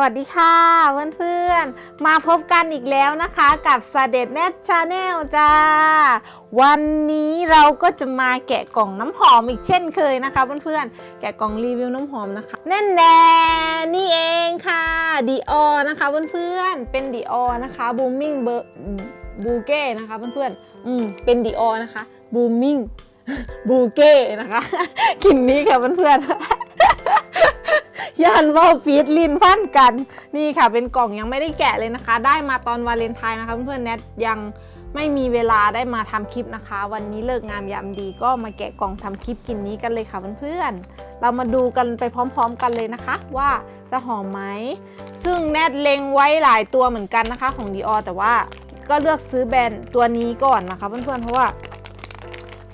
วัสดีค่ะเพื่อนๆ มาพบกันอีกแล้วนะคะกับสเด็ดเน็ตชาแนลจ้า วันนี้เราก็จะมาแกะกล่องน้ำหอมอีกเช่นเคยนะคะเพื่อนๆ แกะกล่องรีวิวน้ำหอมนะคะ แน่นแน่นี่เองค่ะดีออนะคะเพื่อนๆ เป็นดีออนะคะบูมมิ่งเบอร์บูเก้นะคะเพื่อนๆ อืมเป็นดีออนะคะบูมมิ่งบูเก้นะคะกลิ่นนี้ค่ะเพื่อนๆ ย่านว่าฟีดลินฟันกัน นี่ค่ะ เป็นกล่องยังไม่ได้แกะเลยนะคะ ได้มาตอนวาเลนไทน์นะคะ เพื่อนๆแนทยังไม่มีเวลาได้มาทำคลิปนะคะ วันนี้เลิกงามยามดีก็มาแกะกล่องทำคลิปกินนี้กันเลยค่ะเพื่อนๆเรามาดูกันไปพร้อม ๆ กันเลยนะคะ ว่าจะหอมไหมซึ่งแนทเล็งไว้หลายตัวเหมือนกันนะคะ ของดีออแต่ว่าก็เลือกซื้อแบรนด์ตัวนี้ก่อนนะคะ เพื่อนๆเพราะว่า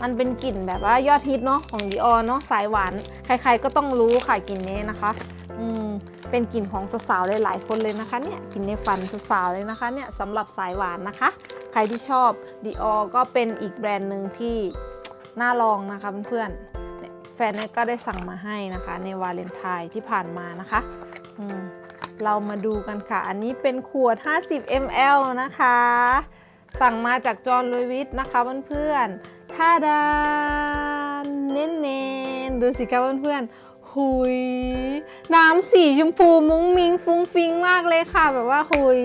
มันเป็นกลิ่นแบบว่ายอดฮิตเนาะของดีออเนาะสายหวานใครๆก็ต้องรู้ค่ะกลิ่นนี้นะคะ อืมเป็นกลิ่นของสาวๆหลายๆคนเลยนะคะเนี่ยกลิ่นในฝันสาวๆเลยนะคะเนี่ยสำหรับสายหวานนะคะ ใครที่ชอบดีออก็เป็นอีกแบรนด์หนึ่งที่น่าลองนะคะเพื่อนๆแฟนก็ได้สั่งมาให้นะคะ ในวาเลนไทน์ที่ผ่านมานะคะอืมเรามาดูกันค่ะ อันนี้เป็นขวด 50 ml นะคะ สั่งมาจากจอห์นลุยวิทนะคะเพื่อนๆ ท่าดานเน้นๆ ดูสิคะเพื่อนๆ หุย น้ำสีชมพูมุ้งมิงฟุ้งฟิ้งมากเลยค่ะ แบบว่าหุย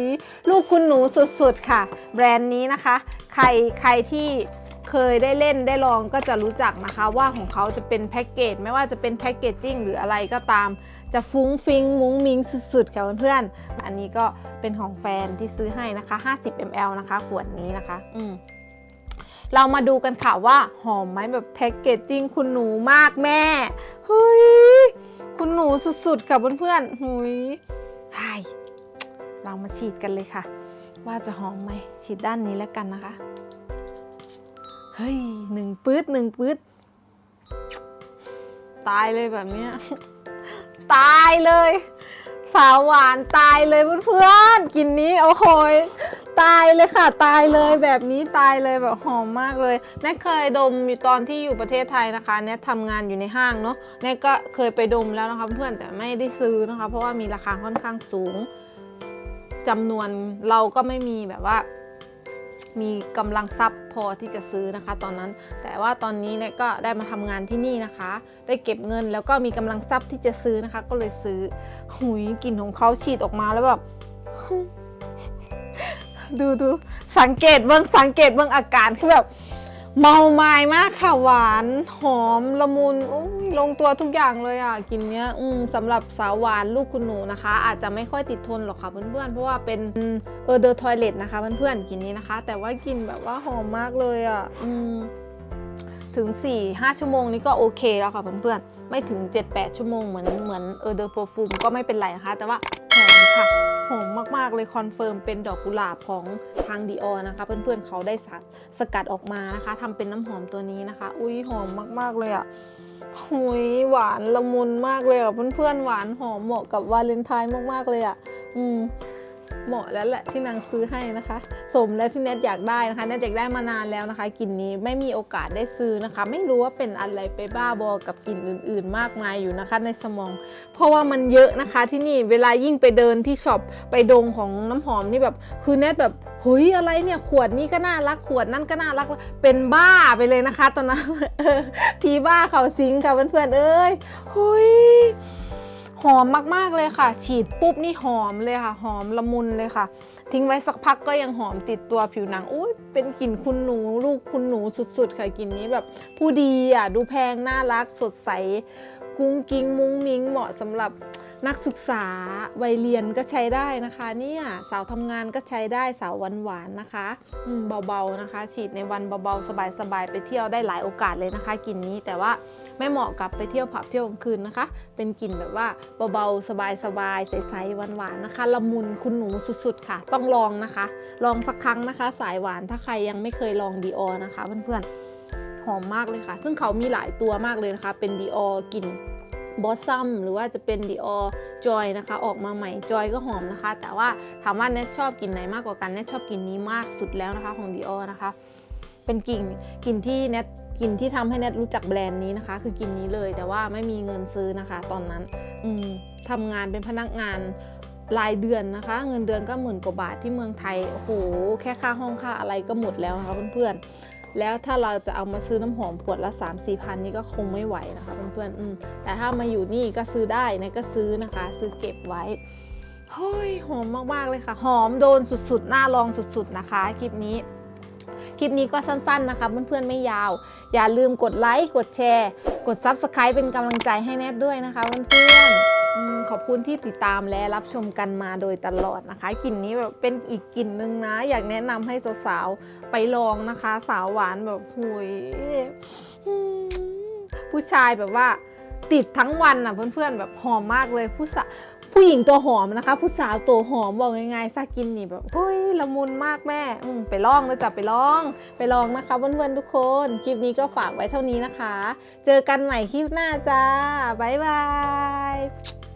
ลูกคุณหนูสุดๆค่ะ แบรนด์นี้นะคะ ใครใครที่เคยได้เล่นได้ลองก็จะรู้จักนะคะ ว่าของเขาจะเป็นแพ็กเกจไม่ว่าจะเป็นแพ็กเกจจิ้งหรืออะไรก็ตาม จะฟุ้งฟิงมุ้งมิงสุดๆค่ะเพื่อนๆอันนี้ก็เป็นของแฟนที่ซื้อให้นะคะ 50 ml นะคะขวดนี้นะคะ อืม เรามาดูกันค่ะว่าหอมไหมแบบแพ็กเกจจิ้งคุณหนูมากแม่เฮ้ยคุณหนูสุดๆค่ะเพื่อนๆหุยไฮเรามาฉีดกันเลยค่ะ ว่าจะหอมไหมฉีดด้านนี้แล้วกันนะคะเฮ้ยหนึ่งปื๊ดหนึ่งปื๊ดตายเลยแบบเนี้ยตายเลย สาวหวานตายเลยเพื่อนๆกินนี้โอ้โห ตายเลยค่ะ ตายเลยแบบนี้ตายเลยแบบหอมมากเลยแนทเคยดมอยู่ตอนที่อยู่ประเทศไทยนะคะแนททำงานอยู่ในห้างเนาะแนทก็เคยไปดมแล้วนะคะเพื่อนแต่ไม่ได้ซื้อนะคะ เพราะว่ามีราคาค่อนข้างสูงจำนวนเราก็ไม่มีแบบว่า มีกำลังทรัพย์พอที่จะซื้อนะคะ ตอนนั้น แต่ว่าตอนนี้เนี่ยก็ได้มาทำงานที่นี่นะคะ ได้เก็บเงินแล้วก็มีกำลังทรัพย์ที่จะซื้อนะคะ ก็เลยซื้อหุยกลิ่นของเขาฉีดออกมาแล้วแบบ ดูดูสังเกตเบื้องสังเกตเบื้องอาการคือแบบเมาไม้มากค่ะหวานหอมละมุนลงตัวทุกอย่างเลยอะกินเนี้ยสำหรับสาวหวานลูกคุณหนูนะคะ อาจจะไม่ค่อยติดทนหรอกค่ะเพื่อนๆเพราะว่าเป็นเออเดอร์ทอยเลตนะคะเพื่อนๆกินนี้นะคะ แต่ว่ากินแบบว่าหอมมากเลยอะอถึง 4-5 ชั่วโมงนี้ก็โอเคแล้วค่ะเพื่อนๆไม่ถึง 7-8 ชั่วโมงเหมือนเหมือนเออเดอร์ r f ฟูมก็ไม่เป็นไรนะคะ แต่ว่า หอมมมากๆเลยคอนเฟิร์มเป็นดอกกุหลาบของทางดีออนะคะ เพื่อนๆเขาได้สสกัดออกมานะคะทำเป็นน้ำหอมตัวนี้นะคะ อุ้ยหอมมากๆเลยอะ่ะหุยหวานละมุนมากเลยอะเพื่อนๆหวานหอมเหมาะกับวาเลนไทน์มากๆเลยอะ อืม เหมาะแล้วแหละที่นางซื้อให้นะคะ สมแล้วที่เน็ตอยากได้นะคะเน็ตอยากได้มานานแล้วนะคะกลิ่นนี้ไม่มีโอกาสได้ซื้อนะคะ ไม่รู้ว่าเป็นอะไรไปบ้าบอกับกลิ่นอื่น ๆ มากมายอยู่นะคะในสมอง เพราะว่ามันเยอะนะคะที่นี่เวลายิ่งไปเดินที่ช็อปไปดงของน้ำหอมนี่แบบคือเน็ตแบบเฮ้ยอะไรเนี่ยขวดนี้ก็น่ารักขวดนั่นก็น่ารักเป็นบ้าไปเลยนะคะ ตอนนั้นเออผีบ้าเขาสิงค่ะเพื่อนๆเอ้ยเฮ้ย หอมมากๆเลยค่ะ ฉีดปุ๊บนี่หอมเลยค่ะ หอมละมุนเลยค่ะ ทิ้งไว้สักพักก็ยังหอมติดตัวผิวหนังอุ้ยเป็นกลิ่นคุณหนู ลูกคุณหนูสุด ๆ ค่ะกลิ่นนี้แบบ ผู้ดีอะดูแพงน่ารักสดใส กุ้งกิ้งมุ้งมิ้งเหมาะสำหรับ นักศึกษาวัยเรียนก็ใช้ได้นะคะเนี่ยสาวทำงานก็ใช้ได้สาวหวานๆนะคะเบาๆนะคะ ฉีดในวันเบาๆสบายๆไปเที่ยวได้หลายโอกาสเลยนะคะกลิ่นนี้แต่ว่าไม่เหมาะกับไปเที่ยวผับเที่ยวกลางคืนนะคะ เป็นกลิ่นแบบว่าเบาๆสบายๆใสๆหวานๆนะคะละมุนคุณหนูสุดๆค่ะ ต้องลองนะคะ ลองสักครั้งนะคะ สายหวานถ้าใครยังไม่เคยลองดีออนะคะเพื่อนๆหอมมากเลยค่ะ ซึ่งเขามีหลายตัวมากเลยนะคะ เป็นดีออกลิ่น บอสซัมหรือว่าจะเป็นดีออจอยนะคะ ออกมาใหม่จอยก็หอมนะคะ แต่ว่าถามว่าเนทชอบกลิ่นไหนมากกว่ากันเนทชอบกลิ่นนี้มากสุดแล้วนะคะของดีออนะคะ เป็นกลิ่นกลิ่นที่เนทกลิ่นที่ทำให้เนทรู้จักแบรนด์นี้นะคะ คือกลิ่นนี้เลย แต่ว่าไม่มีเงินซื้อนะคะ ตอนนั้นอืมทำงานเป็นพนักงานรายเดือนนะคะ เงินเดือนก็หมื่นกว่าบาทที่เมืองไทยโอ้โหแค่ค่าห้องค่าอะไรก็หมดแล้วนะคะเพื่อนๆ แล้วถ้าเราจะเอามาซื้อน้ำหอมขวดละ 3 4พันนี่ก็คงไม่ไหวนะคะเพื่อนๆแต่ถ้ามาอยู่นี่ก็ซื้อได้นะก็ซื้อนะคะ ซื้อเก็บไว้เฮ้ยหอมมากๆเลยค่ะ หอมโดนสุดๆน่าลองสุดๆนะคะคลิปนี้คลิปนี้ก็สั้นๆนะคะเพื่อนๆไม่ยาว อย่าลืมกดไลค์กดแชร์ กด Subscribe เป็นกำลังใจให้แนทด้วยนะคะเพื่อนๆ ขอบคุณที่ติดตามและรับชมกันมาโดยตลอดนะคะกลิ่นนี้แบบเป็นอีกกลิ่นหนึ่งนะ อยากแนะนำให้สาวๆไปลองนะคะ สาวหวานแบบหุยผู้ชายแบบว่าติดทั้งวันอะเพื่อนๆแบบหอมมากเลยผู้สาวผู้หญิงตัวหอมนะคะ ผู้สาวตัวหอมบอกง่ายๆซากินนี่แบบเฮ้ยละมุนมากแม่อืไปลองเลยจ้ะไปลอง ไปลองนะคะเพื่อนๆทุกคนคลิปนี้ก็ฝากไว้เท่านี้นะคะ เจอกันใหม่คลิปหน้าจ้าบ๊ายบาย